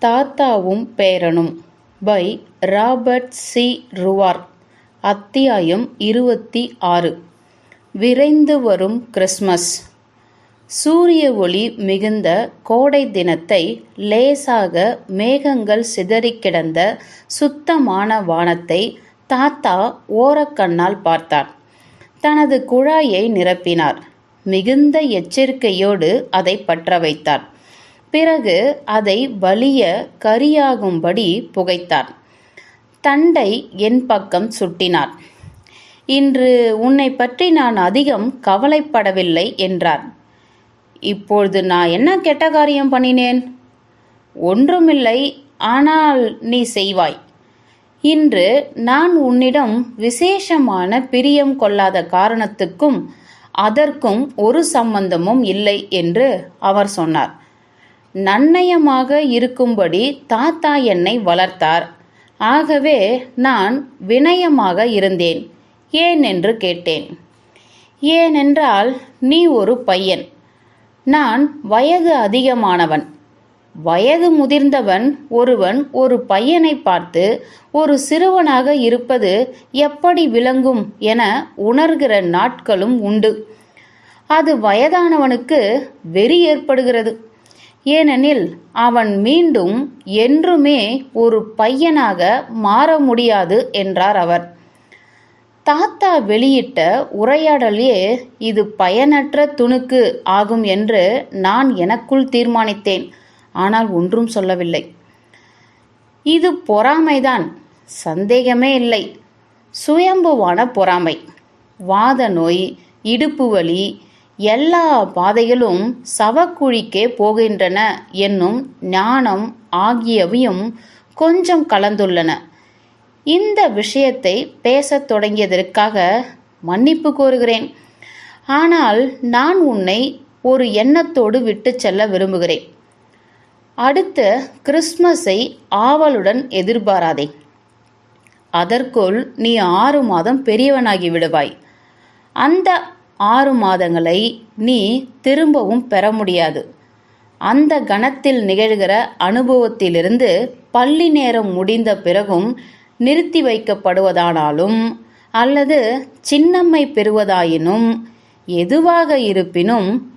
தாத்தாவும் பேரனும். By Robert C. ருவார். அத்தியாயம் இருபத்தி ஆறு. விரைந்து வரும் கிறிஸ்மஸ் சூரிய ஒளி மிகுந்த கோடை தினத்தை லேசாக மேகங்கள் சிதறிக் கிடந்த சுத்தமான வானத்தை தாத்தா ஓரக்கண்ணால் பார்த்தார். தனது குழாயை நிரப்பினார். மிகுந்த எச்சரிக்கையோடு அதை பற்ற வைத்தார். பிறகு அதை வலிய கரியாகும்படி புகைத்தார் தண்டை என் பக்கம் சுட்டினார் இன்று உன்னை பற்றி நான் அதிகம் கவலைப்படவில்லை என்றார் இப்பொழுது நான் என்ன கெட்ட காரியம் பண்ணினேன்? ஒன்றுமில்லை ஆனால் நீ செய்வாய். இன்று நான் உன்னிடம் விசேஷமான பிரியம் கொள்ளாத காரணத்துக்கும் அதற்கும் ஒரு சம்பந்தமும் இல்லை என்று அவர் சொன்னார். நன்னயமாக இருக்கும்படி தாத்தா என்னை வளர்த்தார். ஆகவே நான் வினயமாக இருந்தேன். ஏன் என்று கேட்டேன். ஏனென்றால் நீ ஒரு பையன். நான் வயது அதிகமானவன். வயது முதிர்ந்தவன் ஒருவன் ஒரு பையனை பார்த்து ஒரு சிறுவனாக இருப்பது எப்படி விளங்கும் என உணர்கிற நாட்களும் உண்டு. அது வயதானவனுக்கு வெறி ஏற்படுகிறது. ஏனெனில் அவன் மீண்டும் என்றுமே ஒரு பையனாக மாற முடியாது என்றார் அவர். தாத்தா வெளியிட்ட உரையாடலே இது பயனற்ற துணுக்கு ஆகும் என்று நான் எனக்குள் தீர்மானித்தேன். ஆனால் ஒன்றும் சொல்லவில்லை. இது பொறாமைதான். சந்தேகமே இல்லை. சுயம்புவான பொறாமை. வாத நோய் இடுப்பு வலி எல்லா பாதைகளும் சவக்குழிக்கே போகின்றன என்னும் ஞானம் ஆகியவையும் கொஞ்சம் கலந்துள்ளன. இந்த விஷயத்தை பேசத் தொடங்கியதற்காக மன்னிப்பு கோருகிறேன். ஆனால் நான் உன்னை ஒரு எண்ணத்தோடு விட்டு செல்ல விரும்புகிறேன். அடுத்த கிறிஸ்மஸை ஆவலுடன் எதிர்பாராதே. அதற்குள் நீ ஆறு மாதம் பெரியவனாகி விடுவாய். அந்த ஆறு மாதங்களை நீ திரும்பவும் பெற முடியாது. அந்த கணத்தில் நிகழ்கிற அனுபவத்திலிருந்து பள்ளி நேரம் முடிந்த பிறகும் நிறுத்தி வைக்கப்படுவதானாலும் அல்லது சின்னம்மை பெறுவதாயினும் எதுவாக இருப்பினும்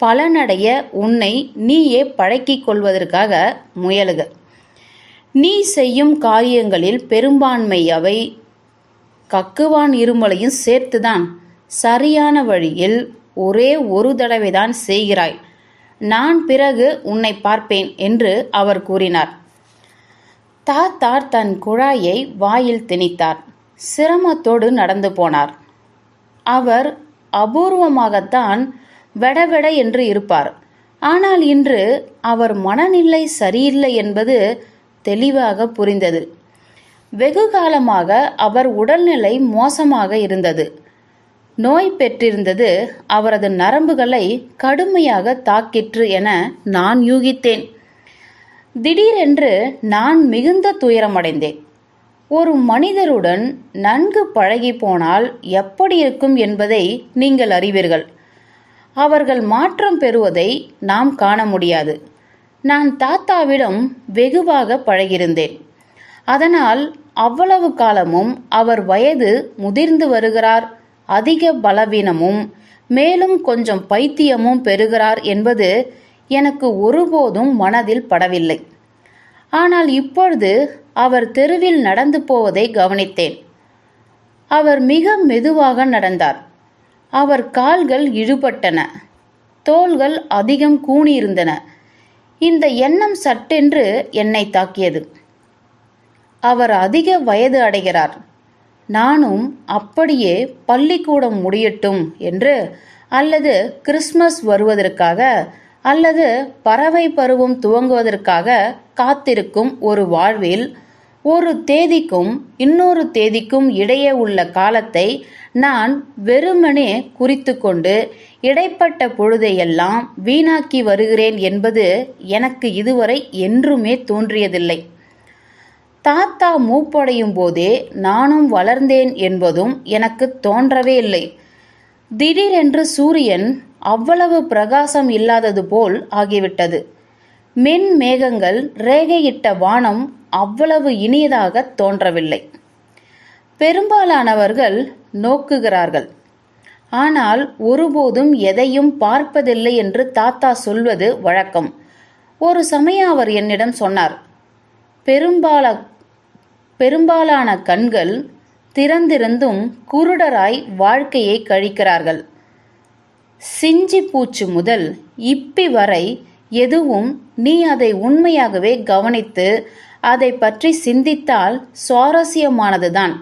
பலனடைய உன்னை நீயே பழக்கிக் கொள்வதற்காக முயலுக. நீ செய்யும் காரியங்களில் பெரும்பான்மை அவை கக்குவான் இருமலையும் சேர்த்துதான். சரியான வழியில் ஒரே ஒரு தடவைதான் செய்கிறாய். நான் பிறகு உன்னை பார்ப்பேன் என்று அவர் கூறினார். தாத்தார் தன் குழாயை வாயில் திணித்தார். சிரமத்தோடு நடந்து போனார். அவர் அபூர்வமாகத்தான் வெடவெட என்று இருப்பார். ஆனால் இன்று அவர் மனநிலை சரியில்லை என்பது தெளிவாக புரிந்தது. வெகு காலமாக அவர் உடல்நிலை மோசமாக இருந்தது. நோய் பெற்றிருந்தது. அவரது நரம்புகளை கடுமையாக தாக்கிற்று என நான் யூகித்தேன். திடீரென்று நான் மிகுந்த துயரமடைந்தேன். ஒரு மனிதருடன் நன்கு பழகி போனால் எப்படி இருக்கும் என்பதை நீங்கள் அறிவீர்கள். அவர்கள் மாற்றம் பெறுவதை நாம் காண முடியாது. நான் தாத்தாவிடம் வெகுவாக பழகியிருந்தேன். அதனால் அவ்வளவு காலமும் அவர் வயது முதிர்ந்து வருகிறார். அதிக பலவீனமும் மேலும் கொஞ்சம் பைத்தியமும் பெறுகிறார் என்பது எனக்கு ஒருபோதும் மனதில் படவில்லை. ஆனால் இப்பொழுது அவர் தெருவில் நடந்து போவதை கவனித்தேன். அவர் மிக மெதுவாக நடந்தார். அவர் கால்கள் இழுபட்டன. தோள்கள் அதிகம் கூணியிருந்தன இந்த எண்ணம் சட்டென்று என்னை தாக்கியது. அவர் அதிக வயது அடைகிறார். நானும் அப்படியே பள்ளிக்கூடம் முடியட்டும் என்று அல்லது கிறிஸ்மஸ் வருவதற்காக அல்லது பறவை பருவம் துவங்குவதற்காக காத்திருக்கும் ஒரு வாழ்வில் ஒரு தேதிக்கும் இன்னொரு தேதிக்கும் இடையே உள்ள காலத்தை நான் வெறுமனே குறித்து கொண்டு இடைப்பட்ட பொழுதையெல்லாம் வீணாக்கி வருகிறேன் என்பது எனக்கு இதுவரை என்றுமே தோன்றியதில்லை. தாத்தா மூப்படையும் போதே நானும் வளர்ந்தேன் என்பதும் எனக்கு தோன்றவே இல்லை. திடீரென்று சூரியன் அவ்வளவு பிரகாசம் இல்லாதது போல் ஆகிவிட்டது. மென் மேகங்கள் ரேகையிட்ட வானம் அவ்வளவு இனியதாக தோன்றவில்லை. பெரும்பாலானவர்கள் நோக்குகிறார்கள். ஆனால் ஒருபோதும் எதையும் பார்ப்பதில்லை என்று தாத்தா சொல்வது வழக்கம். ஒரு சமயம் அவர் என்னிடம் சொன்னார் பெரும்பால பெரும்பாலான கண்கள் திறந்திருந்தும் குருடராய் வாழ்க்கையை கழிக்கிறார்கள். சிஞ்சி பூச்சு முதல் இப்பி வரை எதுவும் நீ அதை உண்மையாகவே கவனித்து அதை பற்றி சிந்தித்தால் சுவாரஸ்யமானதுதான்.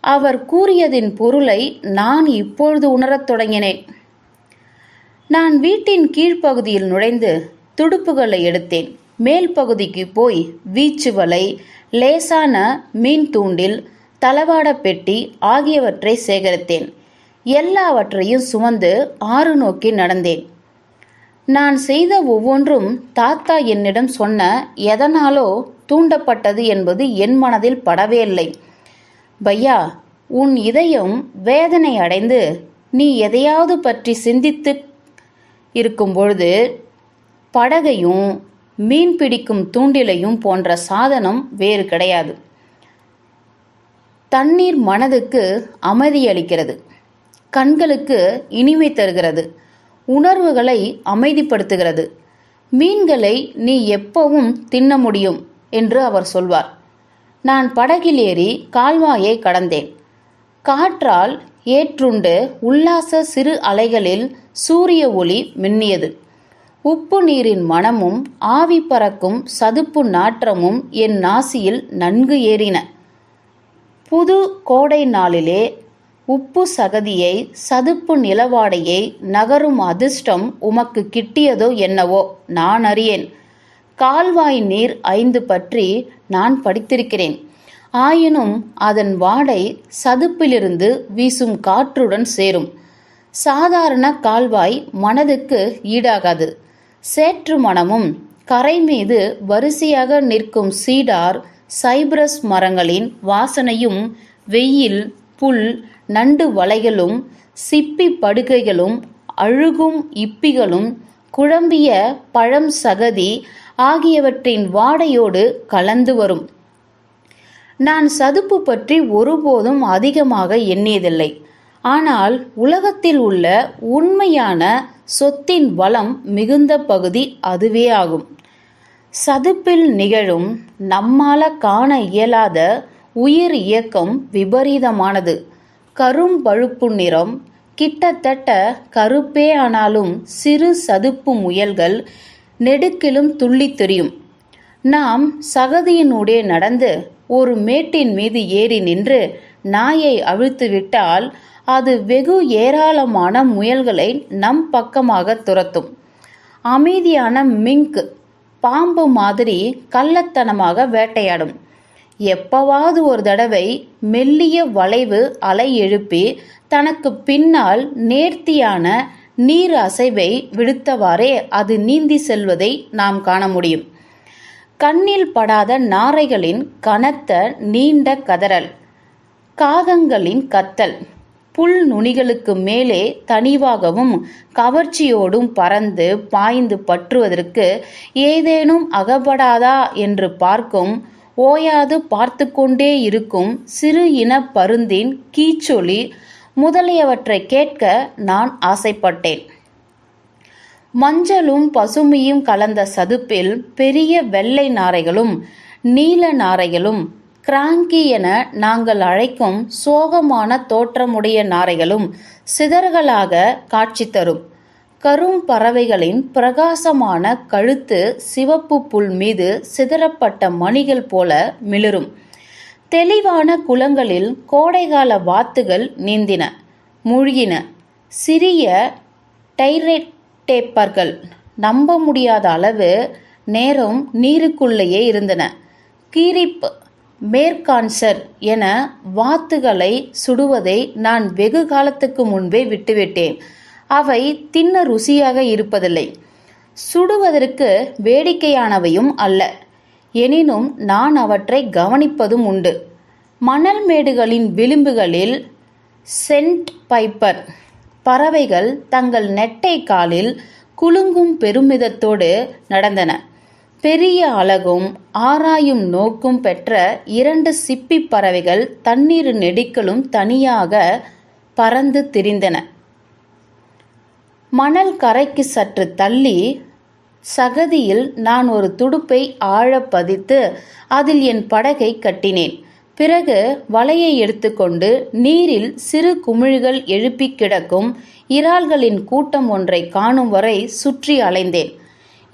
அவர் கூறியதின் பொருளை நான் இப்பொழுது உணரத் தொடங்கினேன். நான் வீட்டின் கீழ்ப்பகுதியில் நுழைந்து துடுப்புகளை எடுத்தேன். மேல் பகுதிக்கு போய் வீச்சு வலை லேசான மீன் தூண்டில் தளவாட பெட்டி ஆகியவற்றை சேகரித்தேன். எல்லாவற்றையும் சுமந்து ஆறு நோக்கி நடந்தேன். நான் செய்த ஒவ்வொன்றும் தாத்தா என்னிடம் சொன்ன எதனாலோ தூண்டப்பட்டது என்பது என் மனதில் படவே இல்லை. பையா உன் இதயம் வேதனை அடைந்து நீ எதையாவது பற்றி சிந்தித்து இருக்கும் பொழுது படகையும் மீன் பிடிக்கும் தூண்டிலையும் போன்ற சாதனம் வேறு கிடையாது. தண்ணீர் மனதுக்கு அமைதியளிக்கிறது. கண்களுக்கு இனிமை தருகிறது. உணர்வுகளை அமைதிப்படுத்துகிறது. மீன்களை நீ எப்பவும் தின்ன முடியும் என்று அவர் சொல்வார். நான் படகில் ஏறி கால்வாயை கடந்தேன். காற்றால் ஏற்றுண்டு உல்லாச சிறு அலைகளில் சூரிய ஒளி மின்னியது. உப்பு நீரின் மணமும் ஆவி பறக்கும் சதுப்பு நாற்றமும் என் நாசியில் நன்கு ஏறின. புது கோடை நாளிலே உப்பு சகதியை சதுப்பு நிலவாடையை நகரும் அதிர்ஷ்டம் உமக்கு கிட்டியதோ என்னவோ நான் அறியேன். கால்வாய் நீர் ஐந்து பற்றி நான் படித்திருக்கிறேன். ஆயினும் அதன் வாடை சதுப்பிலிருந்து வீசும் காற்றுடன் சேரும். சாதாரண கால்வாய் மனதுக்கு ஈடாகாது. சேற்று மணமும் கரை மீது வரிசையாக நிற்கும் சீடார் சைப்ரஸ் மரங்களின் வாசனையும் வெயில் புல் நண்டு வலைகளும் சிப்பி படுகைகளும் அழுகும் இப்பிகளும் குழம்பிய பழம் சகதி ஆகியவற்றின் வாடையோடு கலந்து வரும். நான் சதுப்பு பற்றி ஒருபோதும் அதிகமாக எண்ணியதில்லை. ஆனால் உலகத்தில் உள்ள உண்மையான சொத்தின் வளம் மிகுந்த பகுதி அதுவே ஆகும். சதுப்பில் நிகழும் நம்மால காண இயலாத உயிர் இயக்கம் விபரீதமானது. கரும்பழுப்பு நிறம் கிட்டத்தட்ட கருப்பே ஆனாலும் சிறு சதுப்பு முயல்கள் நெடுக்கிலும் துள்ளி தெரியும். நாம் சகதியினூடே நடந்து ஒரு மேட்டின் மீது ஏறி நின்று நாயை அவிழ்த்துவிட்டால் அது வெகு ஏராளமான முயல்களை நம் பக்கமாக துரத்தும். அமைதியான மிங்க் பாம்பு மாதிரி கள்ளத்தனமாக வேட்டையாடும். எப்பவாவது ஒரு தடவை மெல்லிய வளைவு அலை எழுப்பி தனக்கு பின்னால் நேர்த்தியான நீர் அசைவை விடுத்தவாறே அது நீந்தி செல்வதை நாம் காண முடியும். கண்ணில் படாத நாரைகளின் கனத்த நீண்ட கதறல். காகங்களின் கத்தல். புல் நுனிகளுக்கு மேலே தனிவாகவும் கவர்ச்சியோடும் பறந்து பாய்ந்து பற்றுவதற்கு ஏதேனும் அகப்படாதா என்று பார்க்கும் ஓயாது பார்த்து கொண்டே இருக்கும் சிறு இன பருந்தின் கீச்சொலி முதலியவற்றை கேட்க நான் ஆசைப்பட்டேன். மஞ்சளும் பசுமையும் கலந்த சதுப்பில் பெரிய வெள்ளை நாரைகளும் நீல நாரைகளும் கிராங்கி என நாங்கள் அழைக்கும் சோகமான தோற்றமுடைய நாரைகளும் சிதறுகளாக காட்சி தரும். கரும் பறவைகளின் பிரகாசமான கழுத்து சிவப்பு புல் மீது சிதறப்பட்ட மணிகள் போல மிளிரும். தெளிவான குளங்களில் கோடைகால வாத்துகள் நீந்தின மூழ்கின. சிறிய டைரெட்டேப்பர்கள் நம்ப முடியாத அளவு நேரம் நீருக்குள்ளேயே இருந்தன. கீரிப் மேற்கான்சர் என வாத்துகளை சுடுவதை நான் வெகு காலத்துக்கு முன்பே விட்டுவிட்டேன். அவை தின்ன ருசியாக இருப்பதில்லை. சுடுவதற்கு வேடிக்கையானவையும் அல்ல. எனினும் நான் அவற்றை கவனிப்பதும் உண்டு. மணல் மேடுகளின் விளிம்புகளில் சென்ட் பைப்பர் பறவைகள் தங்கள் நெட்டை காலில் குலுங்கும் பெருமிதத்தோடு நடந்தன. பெரிய அழகும் ஆராயும் நோக்கும் பெற்ற இரண்டு சிப்பி பறவைகள் தண்ணீர் நெடிக்கலும் தனியாக பறந்து திரிந்தன. மணல் கரைக்கு சற்று தள்ளி சகதியில் நான் ஒரு துடுப்பை ஆழப் பதித்து அதில் என் படகை கட்டினேன். பிறகு வலையை எடுத்துக்கொண்டு நீரில் சிறு குமிழ்கள் எழுப்பி கிடக்கும் இறால்களின் கூட்டம் ஒன்றை காணும் வரை சுற்றி அலைந்தேன்.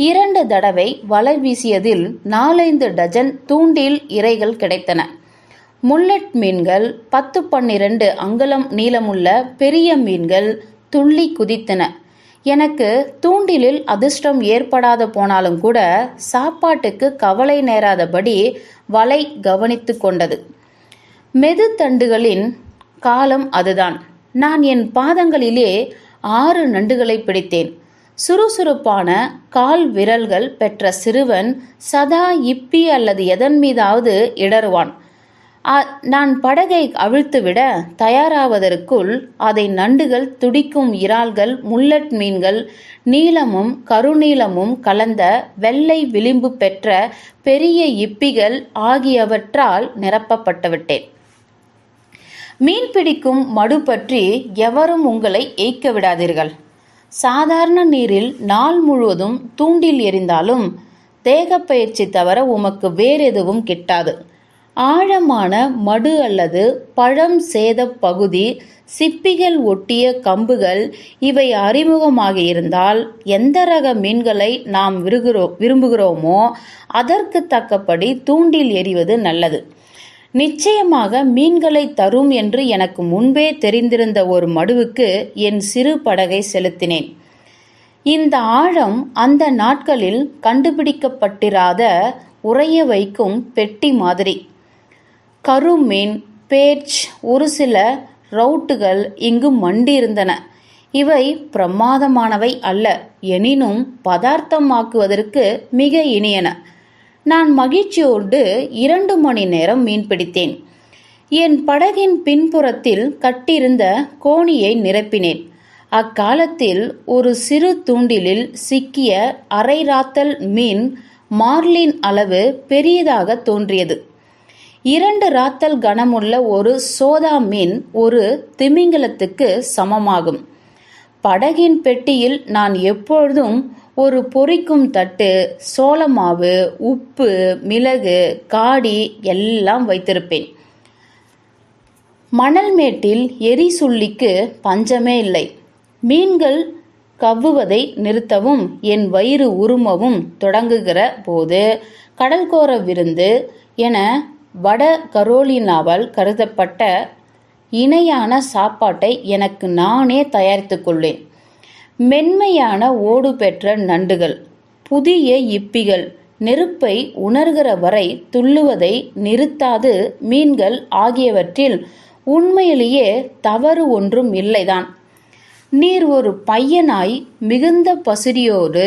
இரண்டு தடவை வலை வீசியதில் நாலைந்து டஜன் தூண்டில் இரைகள் கிடைத்தன. முல்லட் மீன்கள் பத்து பன்னிரண்டு அங்குலம் நீளமுள்ள பெரிய மீன்கள் துள்ளி குதித்தன. எனக்கு தூண்டிலில் அதிர்ஷ்டம் ஏற்படாது போனாலும் கூட சாப்பாட்டுக்கு கவலை நேராதபடி வலை கவனித்து கொண்டது. மெதுத்தண்டுகளின் காலம் அதுதான். நான் என் பாதங்களிலே ஆறு நண்டுகளை பிடித்தேன். சுறுசுறுப்பான கால் விரல்கள் பெற்ற சிறுவன் சதா இப்பி அல்லது எதன் மீதாவது இடறுவான். நான் படகை அவிழ்த்துவிட தயாராவதற்குள் அதை நண்டுகள் துடிக்கும் இறால்கள் முல்லட் மீன்கள் நீளமும் கருநீளமும் கலந்த வெள்ளை விளிம்பு பெற்ற பெரிய இப்பிகள் ஆகியவற்றால் நிரப்பப்பட்டுவிட்டேன். மீன் பிடிக்கும் மடு பற்றி எவரும் உங்களை ஏய்க்க விடாதீர்கள். சாதாரண நீரில் நாள் முழுவதும் தூண்டில் எறிந்தாலும் தேகப்பயிற்சி தவிர உமக்கு வேறெதுவும் கிட்டாது. ஆழமான மடு அல்லது பழம் சேத பகுதி சிப்பிகள் ஒட்டிய கம்புகள் இவை அறிமுகமாக இருந்தால் எந்த ரக மீன்களை நாம் விருகிறோ விரும்புகிறோமோ அதற்கு தக்கபடி தூண்டில் எறிவது நல்லது. நிச்சயமாக மீன்களை தரும் என்று எனக்கு முன்பே தெரிந்திருந்த ஒரு மடுவுக்கு என் சிறு படகை செலுத்தினேன். இந்த ஆழம் அந்த நாட்களில் கண்டுபிடிக்கப்பட்டிராத உறைய வைக்கும் பெட்டி மாதிரி. கருமீன் பேர்ச் ஒரு சில ரவுட்டுகள் இங்கு மண்டியிருந்தன. இவை பிரமாதமானவை அல்ல எனினும் பதார்த்தமாக்குவதற்கு மிக இனியன. நான் மகிழ்ச்சியோடு இரண்டு மணி நேரம் மீன் பிடித்தேன். என் படகின் பின்புறத்தில் கட்டியிருந்த கோணியை நிரப்பினேன். அக்காலத்தில் ஒரு சிறு தூண்டிலில் சிக்கிய அரை ராத்தல் மீன் மார்லின் அளவு பெரியதாக தோன்றியது. இரண்டு ராத்தல் கனமுள்ள ஒரு சோதா மீன் ஒரு திமிங்கலத்துக்கு சமமாகும். படகின் பெட்டியில் நான் எப்பொழுதும் ஒரு பொரிக்கும் தட்டு சோளமாவு உப்பு மிளகு காடி எல்லாம் வைத்திருப்பேன். மணல் மேட்டில் எரிசுள்ளிக்கு பஞ்சமே இல்லை. மீன்கள் கவ்வுவதை நிறுத்தவும் என் வயிறு உருமவும் தொடங்குகிற போது கடல்கோர விருந்து என வட கரோலினாவால் கருதப்பட்ட இணையான சாப்பாட்டை எனக்கு நானே தயாரித்துக்கொள்ளேன் மென்மையான ஓடு பெற்ற நண்டுகள் புதிய இப்பிகள் நெருப்பை உணர்கிற வரை துள்ளுவதை நிறுத்தாது மீன்கள் ஆகியவற்றில் உண்மையிலேயே தவறு ஒன்றும் இல்லைதான். நீர் ஒரு பையனாய் மிகுந்த பசிரியோடு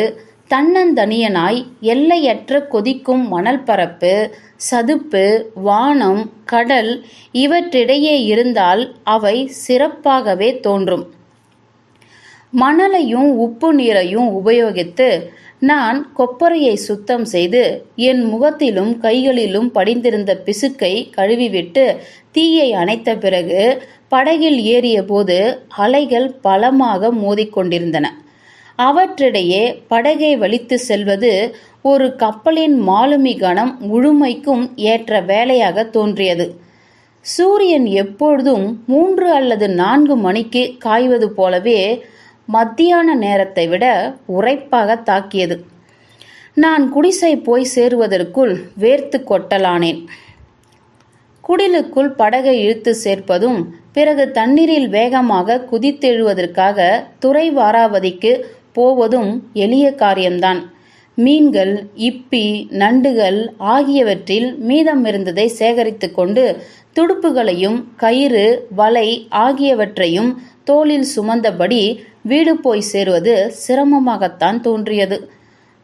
தன்னந்தனியனாய் எல்லையற்ற கொதிக்கும் மணல் பரப்பு சதுப்பு வானம் கடல் இவற்றிடையே இருந்தால் அவை சிறப்பாகவே தோன்றும். மணலையும் உப்பு நீரையும் உபயோகித்து நான் கொப்பரையை சுத்தம் செய்து என் முகத்திலும் கைகளிலும் படிந்திருந்த பிசுக்கை கழுவிவிட்டு தீயை அணைத்த பிறகு படகில் ஏறியபோது அலைகள் பலமாக மோதிக்கொண்டிருந்தன. அவற்றிடையே படகை வலித்து செல்வது ஒரு கப்பலின் மாலுமி கணம் முழுமைக்கும் ஏற்ற வேலையாக தோன்றியது. சூரியன் எப்பொழுதும் மூன்று அல்லது நான்கு மணிக்கு காய்வது போலவே மத்தியான நேரத்தை விட உரைப்பாக தாக்கியது. நான் குடிசை போய் சேருவதற்குள் வேர்த்து கொட்டலானேன். குடிலுக்குள் படகை இழுத்து சேர்ப்பதும் பிறகு தண்ணீரில் வேகமாக குதித்தெழுவதற்காக துறை வாராவதிக்கு போவதும் எளிய காரியம்தான். மீன்கள் இப்பி நண்டுகள் ஆகியவற்றில் மீதம் இருந்ததை சேகரித்து கொண்டு துடுப்புகளையும் கயிறு வலை ஆகியவற்றையும் தோளில் சுமந்தபடி வீடு போய் சேருவது சிரமமாகத்தான் தோன்றியது.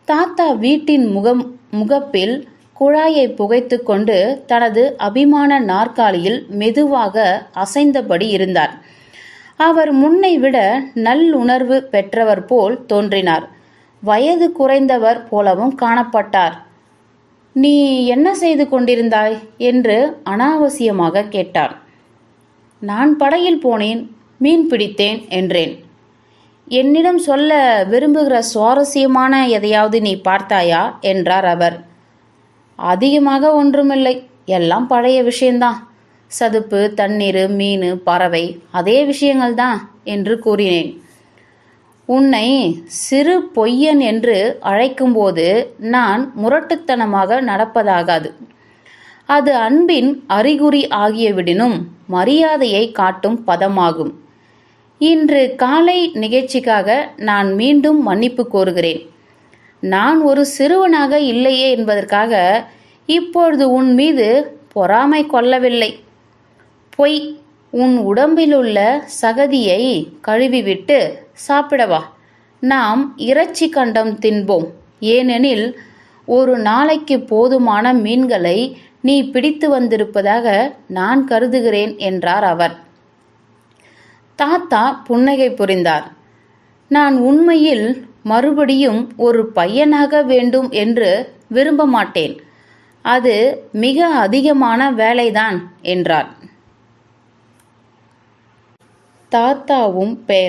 தாத்தா வீட்டின் முகம் முகப்பில் குழாயை புகைத்து கொண்டு தனது அபிமான நாற்காலியில் மெதுவாக அசைந்தபடி இருந்தார். அவர் முன்னை விட நல்லுணர்வு பெற்றவர் போல் தோன்றினார். வயது குறைந்தவர் போலவும் காணப்பட்டார். நீ என்ன செய்து கொண்டிருந்தாய்? என்று அனாவசியமாக கேட்டார். நான் படகில் போனேன் மீன் பிடித்தேன் என்றேன். என்னிடம் சொல்ல விரும்புகிற சுவாரஸ்யமான எதையாவது நீ பார்த்தாயா? என்றார் அவர். அதிகமாக ஒன்றுமில்லை. எல்லாம் பழைய விஷயந்தான். சதுப்பு தண்ணீர் மீன் பறவை அதே விஷயங்கள்தான் என்று கூறினேன். உன்னை சிறு பொய்யன் என்று அழைக்கும்போது நான் முரட்டுத்தனமாக நடப்பதாகாது. அது அன்பின் அறிகுறி ஆகியவிடினும் மரியாதையை காட்டும் பதமாகும். இன்று காலை நிகழ்ச்சிக்காக நான் மீண்டும் மன்னிப்பு கோருகிறேன். நான் ஒரு சிறுவனாக இல்லையே என்பதற்காக இப்பொழுது உன் மீது பொறாமை கொள்ளவில்லை. பொய் உன் உடம்பிலுள்ள சகதியை கழுவிவிட்டு சாப்பிடவா நாம் இறைச்சி கண்டம் தின்போம். ஏனெனில் ஒரு நாளைக்கு போதுமான மீன்களை நீ பிடித்து வந்திருப்பதாக நான் கருதுகிறேன் என்றார் அவர். தாத்தா புன்னகை புரிந்தார். நான் உண்மையில் மறுபடியும் ஒரு பையனாக வேண்டும் என்று விரும்ப மாட்டேன். அது மிக அதிகமான வேலைதான் என்றார். தாத்தாவும் பேர்